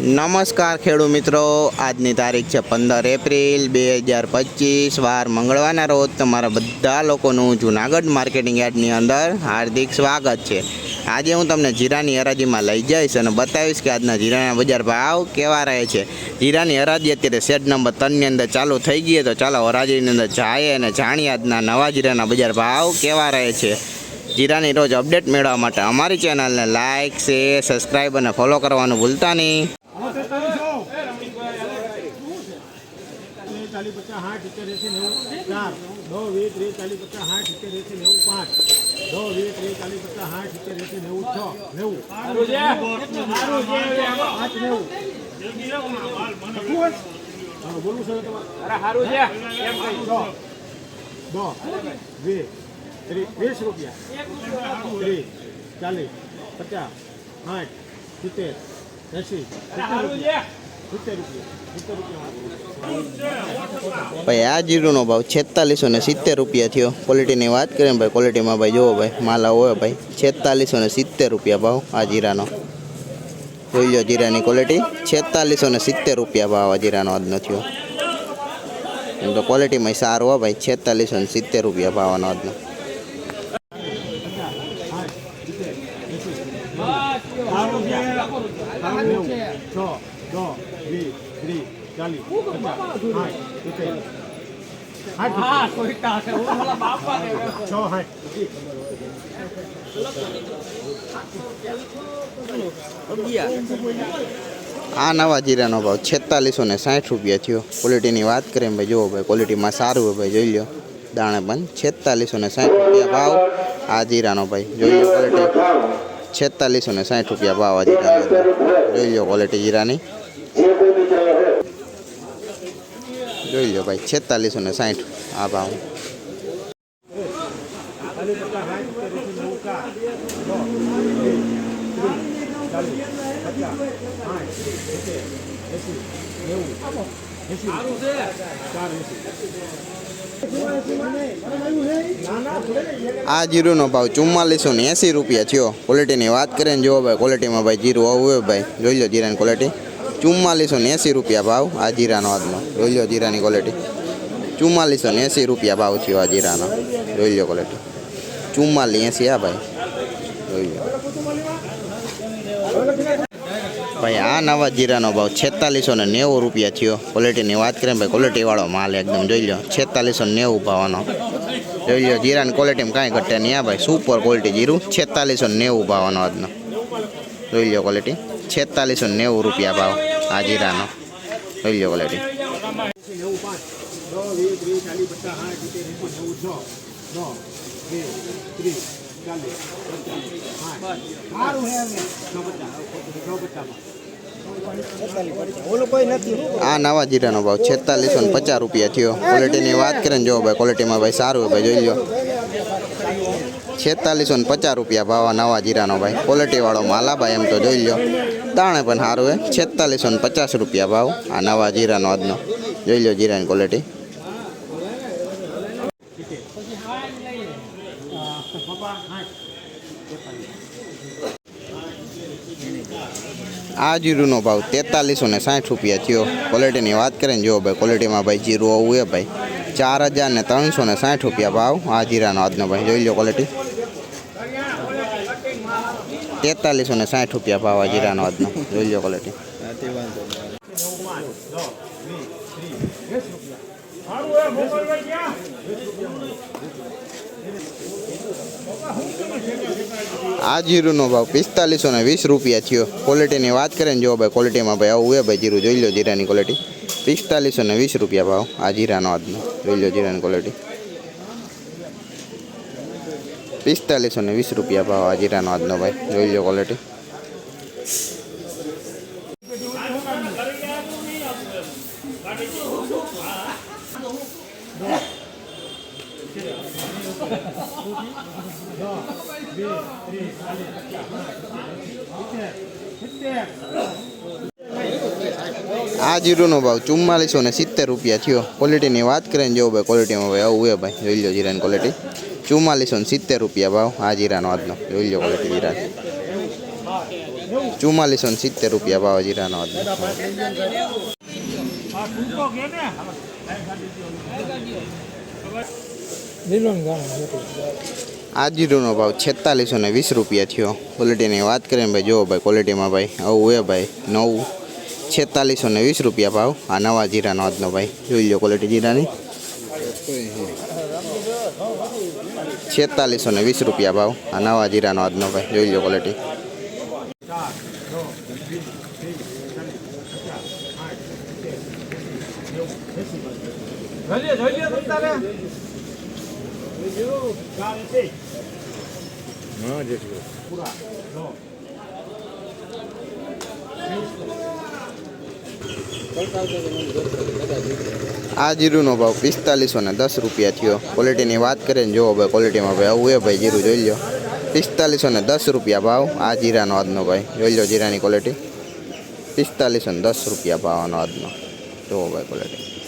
નમસ્કાર ખેડૂત મિત્રો. આજની તારીખ છે પંદર એપ્રિલ બે હજાર પચીસ. વાર મંગળવારના રોજ તમારા બધા લોકોનું જુનાગઢ માર્કેટિંગ યાર્ડની અંદર હાર્દિક સ્વાગત છે. આજે હું તમને જીરાની હરાજીમાં લઈ જઈશ અને બતાવીશ કે આજના જીરાના બજાર ભાવ કેવા રહે છે. જીરાની હરાજી અત્યારે શેડ નંબર ત્રણની અંદર ચાલુ થઈ ગઈ તો ચાલો હરાજીની અંદર જાય અને જાણીએ આજના નવા જીરાના બજાર ભાવ કેવા રહે છે. જીરાની રોજ અપડેટ મેળવવા માટે અમારી ચેનલને લાઇક શેર સબસ્ક્રાઈબ અને ફોલો કરવાનું ભૂલતા નહીં. ચાલીસ, પચાસ, સાઠ, સિત્તેર એસી નેવું ચાર દો વીસ ત્રીસ ચાલીસ પચાસ સાઠ સિત્તેર એસી નેવું પાંચ દો વીસ ત્રીસ ચાલીસ પચાસ સાઠ સિત્તેર એસી નેવું છ નેવું પાંચ નેવું બોલવું છે તમારે દો દો વીસ ત્રીસ વીસ રૂપિયા. ત્રીસ ચાલીસ પચાસ આઠ સિત્તેર એસી ભાઈ, આ જીરુનો ભાવ છેતાલીસો ને સિત્તેર રૂપિયા થયો. ક્વોલિટીની વાત કરીએ ભાઈ ક્વોલિટીમાં ભાઈ જુઓ ભાઈ, માલા હોય ભાઈ. છેતાલીસો ને સિત્તેર રૂપિયા ભાવ આ જીરાનો. જોઈ લો જીરાની ક્વોલિટી છેતાલીસો ને સિત્તેર રૂપિયા ભાવ આ જીરાનો આજનો થયો. એમ તો ક્વોલિટીમાં સારો હોય ભાઈ, છેતાલીસો ને સિત્તેર રૂપિયા ભાવનો આજનો આવું છે આવું નેવું છ દો વીસ ત્રીસ ચાલીસ પચાસ સાઠ સિત્તેર સાઠ છ સાઠ આ નવા જીરાનો ભાવ છેતાલીસો ને સાઠ રૂપિયા થયો. ક્વોલિટીની વાત કરીએ ને ભાઈ, જુઓ ભાઈ ક્વોલિટીમાં સારું હોય ભાઈ, જોઈ લો દાણે પણ છેતાલીસો ને સાઠ રૂપિયા ભાવ. આ જીરાનો ભાઈ, જોઈ લો ક્વોલિટી છેતાલીસો ને સાઠ રૂપિયા ભાવ આ જીરાનો. જોઈ લો ક્વોલિટી જીરાની. જોઈ લો ભાઈ, છેતાલીસો ને સાઠ. આ ભાવ. આ જીરુનો ભાવ ચુમ્માલીસો ને એંસી રૂપિયા થયો. ક્વોલિટીની વાત કરીએ ને જુઓ ભાઈ ક્વોલિટીમાં ભાઈ જીરું આવું ભાઈ. જોઈ લો જીરાની ક્વોલિટી ચુમ્માલીસો ને એંસી રૂપિયા ભાવ આ જીરાનો આજનો. જોઈ લો જીરાની ક્વોલિટી ચુમ્માલીસો ને એંસી રૂપિયા ભાવ થયો આ જીરાનો. જોઈ લો ક્વોલિટી ચુમ્માલી એંસી આ ભાઈ. જોઈ લો. ભાઈ, આ નવા જીરાનો ભાવ છેતાલીસો ને નેવું રૂપિયા થયો. ક્વોલિટીની વાત કરીએ ભાઈ ક્વોલિટીવાળો માલ એકદમ, જોઈ લો. છેતાલીસો ને નેવું ભાવનો. જોઈ લો, જીરાની ક્વોલિટીમાં કાંઈ ઘટે નહીં આ ભાઈ. સુપર ક્વોલિટી જીરું, છેતાલીસો ને નેવું ભાવનો આજનો. જોઈ લો ક્વોલિટી છેતાલીસો નેવું રૂપિયા ભાવ. આ જીરાનો જોઈ લો ક્વોલિટી આ નવા જીરાનો ભાવ છેતાલીસો ને પચાસ રૂપિયા થયો. ક્વોલિટીની વાત કરીને જો ભાઈ ક્વોલિટીમાં ભાઈ સારું ભાઈ જોઈ લો છેતાલીસો ને પચાસ રૂપિયા ભાવ નવા જીરાનો ભાઈ. ક્વોલિટીવાળો માલા ભાઈ એમ તો જોઈ લો તાણે પણ સારું એ છેતાલીસો ને પચાસ રૂપિયા ભાવ. આ નવા જીરાનો આજનો. જોઈ લો જીરાની ક્વોલિટી આ જીરુનો ભાવ તેતાલીસો ને સાઠ રૂપિયા થયો. ક્વોલિટીની વાત કરીને જો ભાઈ. ક્વોલિટીમાં ભાઈ જીરું આવું એ ભાઈ. ચાર હજાર ને ત્રણસો ને સાઠ રૂપિયા ભાવ. આ જીરાનો આજનો ભાઈ, જોઈ લો ક્વોલિટી તેતાલીસો ને સાઠ રૂપિયા ભાવ આ જીરાનો આજનો. જોઈ લો ક્વોલિટી આ જીરુનો ભાવ પિસ્તાલીસો ને વીસ રૂપિયા થયો. ક્વોલિટીની વાત કરે ને જો ભાઈ ક્વોલિટીમાં ભાઈ આવું હોય ભાઈ જીરું. જોઈ લો જીરાની ક્વોલિટી પિસ્તાલીસો ને વીસ રૂપિયા ભાવ. આ જીરાનો આજનો. જોઈ લો જીરાની ક્વોલિટી પિસ્તાલીસો ને વીસ રૂપિયા ભાવ આ જીરાનો આજનો ભાઈ. જોઈ લો ક્વોલિટી આ જીરુનો ભાવ ચુમ્માલીસો ને સિત્તેર રૂપિયા થયો. ક્વોલિટીની વાત કરીએ ને જો ભાઈ ક્વોલિટીમાં ભાઈ આવું હોય ભાઈ. જોઈ લો જીરાની ક્વોલિટી ચુમ્માલીસો ને સિત્તેર રૂપિયા ભાવ આ જીરાનો આજનો. જોઈ લો ક્વોલિટી જીરા. ચુમ્માલીસો ને સિત્તેર રૂપિયા ભાવ જીરાનો આજનો. આ જીરુનો ભાવ છેતાલીસો ને વીસ રૂપિયા થયો. ક્વોલિટીની વાત કરીને ભાઈ જુઓ ભાઈ ક્વોલિટીમાં ભાઈ આવું એ ભાઈ, નવું. છેતાલીસો ને વીસ રૂપિયા ભાવ. આ નવા જીરાનો આજનો ભાઈ. જોઈ લો ક્વોલિટી જીરાની. છેતાલીસો ને વીસ રૂપિયા ભાવ. આ નવા જીરાનો આજનો ભાઈ. જોઈ લો ક્વોલિટી ચાર એસી પૂરા લો આ જીરુનો ભાવ પિસ્તાલીસો ને દસ રૂપિયા થયો. ક્વોલિટીની વાત કરીએ ને જુઓ ભાઈ ક્વોલિટીમાં ભાઈ આવું ભાઈ, જીરું જોઈ લો પિસ્તાલીસો ને દસ રૂપિયા ભાવ, આ જીરાનો આજનો ભાઈ. જોઈ લો જીરાની ક્વોલિટી પિસ્તાલીસો ને દસ રૂપિયા ભાવનો આજનો. જુઓ ભાઈ ક્વોલિટી